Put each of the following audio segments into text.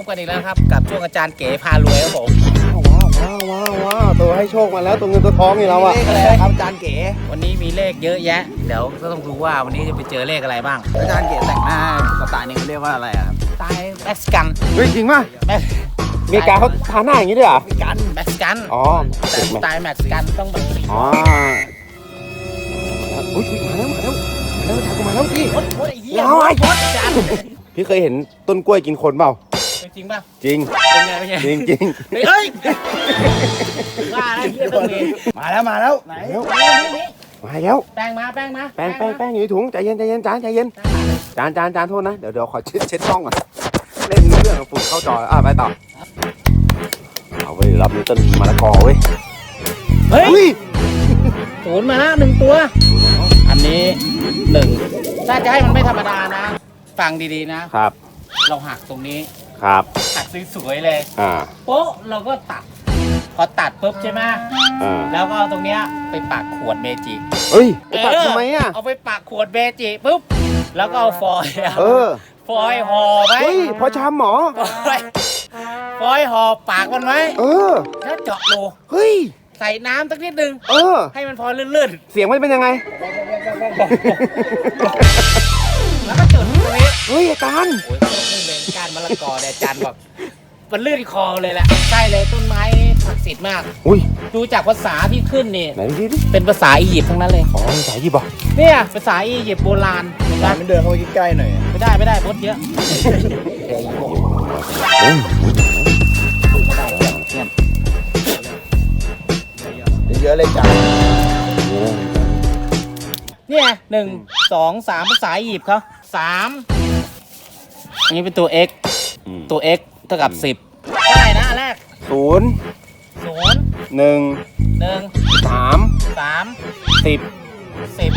บกันอีกแล้วครับ กับช่วงอาจารย์เก๋พารวยครับผมว้าวว้าวว้าวว้าวตัวให้โชคมาแล้วตัวเงินตัวทองนี่เราอะเลขอะไรครับอาจารย์เก๋วันนี้มีเลขเยอะแยะ เดี๋ยวก็ต้องดูว่าวันนี้จะไปเจอเลขอะไรบ้าง อาจารย์เก๋แต่งหน้าสไตล์นี้เขาเรียกว่าอะไรอะครับตายแม็กซ์กันเฮ้ยจริงป่ะแม็กอเมริกาเขาทาหน้าอย่างนี้ด้วยเหรอ กันแม็กซ์กันอ๋อแต่เจ็บสไหมไตล์แม็กซ์กันต้องแบบสีอ๋ออุ้ยอุ๊ยมาแล้วมาแล้วมาแล้วจากกูมาแล้วพี่โคตรโคตรไอ้เหี้ยเอาไอ้โคตรอาจารย์พี่เคยเห็นต้นกล้วยกินคนเปล่า จริงป่ะจริงเป็นไงเป็นไงจริงจริงเฮ้ยว่าแล้วเหี้ยต้องมีมาแล้วมาแล้วไหนแล้วนี่นี่มาแล้วแป้งมาแป้งมาแป้งแป้งแป้งอยู่ในถุงใจเย็นใจเย็นจานใจเย็นจานจานจานโทษนะเดี๋ยวเดี๋ยวขอเช็ดเช็ดกล้องก่อนเล่นเรื่องของฝุ่นเข้าจออะไปต่อเอาเว้ยรอบนี้ต้นมะละกอเว้ยเฮ้ยอุ้ยศูนย์มาแล้วหนึ่งตัว อันนี้หนึ่งถ้าจะให้มันไม่ธรรมดานะ ฟังดีๆนะครับ เราหักตรงนี้ ครับหักสวยๆเลยอ่า โป๊ะเราก็ตัด พอตัดปุ๊บใช่ไหมอ่า แล้วก็เอาตรงเนี้ยไปปักขวดเมจิเฮ้ยไปตัดทำไมอะเอาไปปักขวดเมจิปุ๊บแล้วก็เอาฟอยล์อะเออ ฟอยล์ห่อไว้เฮ้ย พอชามหมอ ฟอยล์ฟอยล์ห่อปากมันไว้เออ แล้วเจาะรูเฮ้ย ใส่น้ำสักนิดนึง เออ ให้มันพอลื่นเสียงมันเป็นยังไง ๆ แล้วก็จุดตรงนี้ เฮ้ยอาจารย์ โอ้ยะละกอเนี่ยอาจารย์บอกมันลื่นคอเลยแหละใช่เลยต้นไม้ศักดิ์สิทธิ์มาก อุ้ยดูจากภาษาที่ขึ้นนี่ไหนดูดิเป็นภาษาอียิปต์ทั้งนั้นเลย อ๋อสายหยิบอะเนี่ยภาษาอียิปต์โบราณเห็นอาปะจารย์มันเดินเข้าไปใกล้ๆหน่อยไม่ได้ไม่ได้พดเยอะเฮ้ยเยอะเลยจ้าเนี่ยหนึ่งสองสามภาษาอียิปต์เขาสามอันนี้เป็นตัว x อืม ตัว x เท่ากับสิบเท่าไหร่นะอันแรกศูนย์ศูนย์หนึ่งหนึ่งสามสามสิบสิบ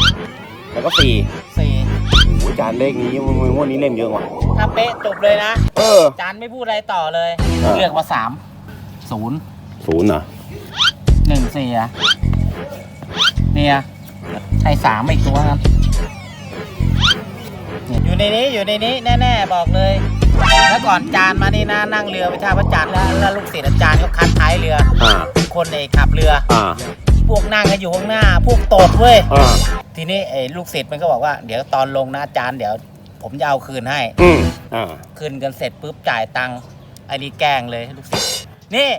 แล้วก็สี่สี่โอ้ยอาจารย์เลขนี้มึงงวดนี้เล่มเยอะว่ะถ้าเป๊ะจบเลยนะ เออ จานไม่พูดอะไรต่อเลยอ่าเลือกมาสามศูนย์ศูนย์เหรอหนึ่งสี่อะเนี่ยให้สามอีกตัวครับเนี่ยอยู่ในนี้อยู่ในนี้แน่ ๆ บอกเลย แล้วก่อนจานมานี่นะนั่งเรือไปท่าพระจันทร์แล้วแล้วลูกศิษย์อาจารย์ก็คัดท้ายเรืออ่า คนเอกขับเรือ อ่า พวกนั่งกันอยู่ข้างหน้า พวกตดเว้ย อ่า ทีนี้ไอ้ลูกศิษย์มันก็บอกว่าเดี๋ยวตอนลงนะอาจารย์เดี๋ยว ผมจะเอาคืนให้ อืมอ่า คืนกันเสร็จปุ๊บจ่ายตังค์ไอ้นี่แกล้งเลยลูกศิษย์นี่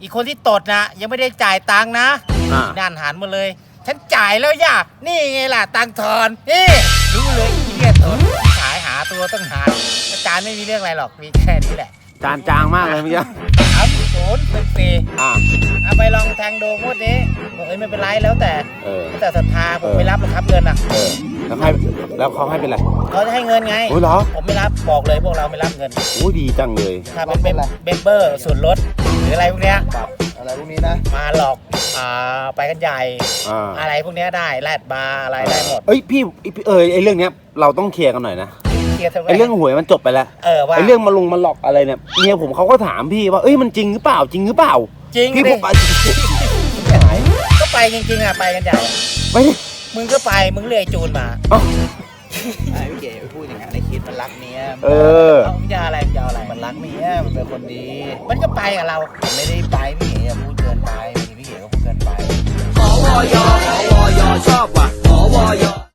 อีกคนที่ตดนะยังไม่ได้จ่ายตังค์นะอ่านั่นหันมาเลย ฉันจ่ายแล้วย่านี่ไงล่ะตังค์ทอนนี่รู้เลยไอ้เหี้ยตดขายหา ตัวต้องหาอาจารย์ไม่มีเรื่องอะไรหรอกมีแค่นี้แหละจานจางมากเลยเมื่อกี้สามศูนย์หนึ่งสี่อ่าเอาไปลองแทงดูงวดนี้บอกเอ้ยไม่เป็นไรแล้วแต่เออแล้วแต่ศรัทธาผมไม่รับหรอกครับเงินอะเออแล้วให้แล้วเขาให้เป็นไรเขาจะให้เงินไงโอ้ยเหรอผมไม่รับบอกเลยพวกเราไม่รับเงินโอ้ยดีจังเลยถ้าเป็นเบเบเบอร์ส่วนลดหรืออะไรพวกเนี้ยอะไรพวกนี้นะมาหลอกอ่าไปกันใหญ่อ่าอะไรพวกเนี้ยได้แลดบาร์อะไรได้หมดเอ้ยพี่พี่เออไอเรื่องเนี้ยเราต้องเคลียร์กันหน่อยนะเค ลียร์เถอะไอเรื่องหวยมันจบไปแล้วเออว่าไอเรื่องมาลงมาหลอกอะไรเนี่ยเมียผมเขาก็ถามพี่ว่าเอ้ยมันจริงหรือเปล่าจริงหรือเปล่าจริงพี่ดิผมไปหายก็ไปจริงๆอะไปกันใหญ่อะไม่ได้มึงก็ไปมึงเลื่อยจูนมาเอ้า ไอ้พี่เก๋ไปพูดอย่างนั้นในคิดมันรักเมียเออ เอามึงจะอะไรมึงจะเอาอะไรมันรักเมียมันเป็นคนดีมันก็ไปกับเรา มันไม่ได้ไปพี่เก๋อย่าพูดเกินไปพี่เก๋ก็พูดเกินไปสวยชอบว่ะสวย